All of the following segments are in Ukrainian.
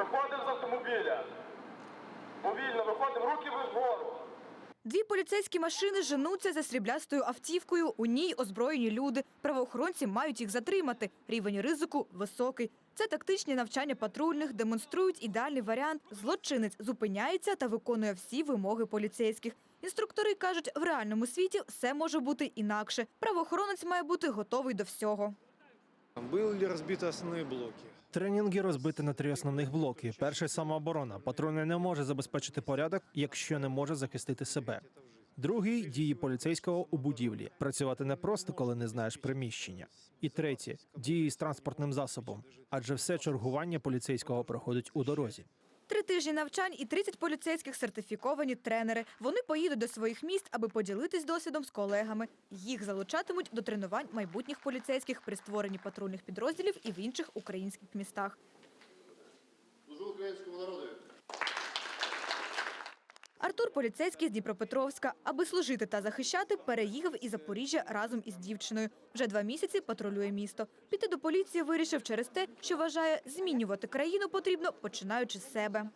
Виходимо з автомобіля. Повільно виходимо, руки вгору. Дві поліцейські машини женуться за сріблястою автівкою. У ній озброєні люди. Правоохоронці мають їх затримати. Рівень ризику високий. Це тактичні навчання патрульних, демонструють ідеальний варіант. Злочинець зупиняється та виконує всі вимоги поліцейських. Інструктори кажуть, в реальному світі все може бути інакше. Правоохоронець має бути готовий до всього. Были разбиты основные блоки? Тренінги розбиті на три основних блоки. Перший самооборона. Патрульний не може забезпечити порядок, якщо не може захистити себе. Другий дії поліцейського у будівлі. Працювати не просто, коли не знаєш приміщення. І третє дії з транспортним засобом, адже все чергування поліцейського проходить у дорозі. Три тижні навчань і 30 поліцейських сертифіковані тренери. Вони поїдуть до своїх міст, аби поділитись досвідом з колегами. Їх залучатимуть до тренувань майбутніх поліцейських при створенні патрульних підрозділів і в інших українських містах. Артур поліцейський з Дніпропетровська. Аби служити та захищати, переїхав із Запоріжжя разом із дівчиною. Вже два місяці патрулює місто. Піти до поліції вирішив через те, що вважає, змінювати країну потрібно, починаючи з себе.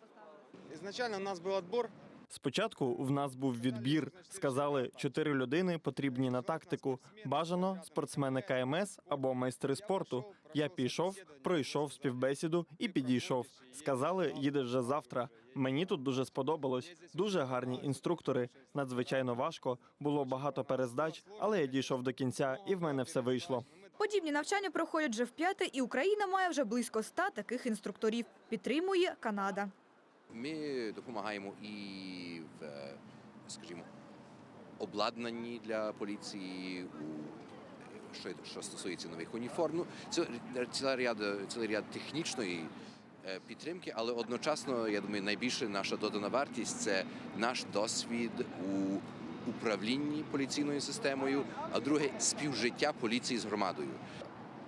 Ізначально у нас був отбор. Спочатку в нас був відбір. Сказали, чотири людини потрібні на тактику. Бажано спортсмени КМС або майстри спорту. Я пішов, пройшов співбесіду і підійшов. Сказали, їдеш вже завтра. Мені тут дуже сподобалось. Дуже гарні інструктори. Надзвичайно важко. Було багато перездач, але я дійшов до кінця, і в мене все вийшло. Подібні навчання проходять вже вп'яте, і Україна має вже близько ста таких інструкторів. Підтримує Канада. Ми допомагаємо і в, скажімо, обладнанні для поліції, у, що, що стосується нових уніформ. Ну, цілий ряд, цілий ряд технічної е, підтримки, але одночасно, я думаю, найбільше наша додана вартість це наш досвід у управлінні поліційною системою, а друге співжиття поліції з громадою.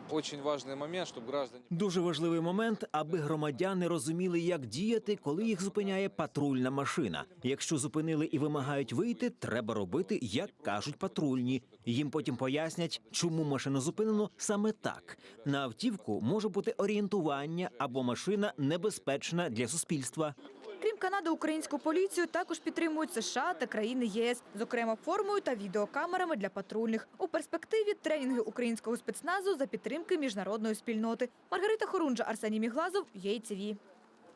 Очень важный момент, чтобы граждане... Дуже важливий момент, аби громадяни розуміли, як діяти, коли їх зупиняє патрульна машина. Якщо зупинили і вимагають вийти, треба робити, як кажуть патрульні. Їм потім пояснять, чому машину зупинено саме так. На автівку може бути орієнтування або машина небезпечна для суспільства. Крім Канади, українську поліцію також підтримують США та країни єС, зокрема формою та відеокамерами для патрульних. У перспективі тренінги українського спецназу за підтримки міжнародної спільноти. Маргарита Хорунжа, Арсеній Міглазов, ЄЙЦВ.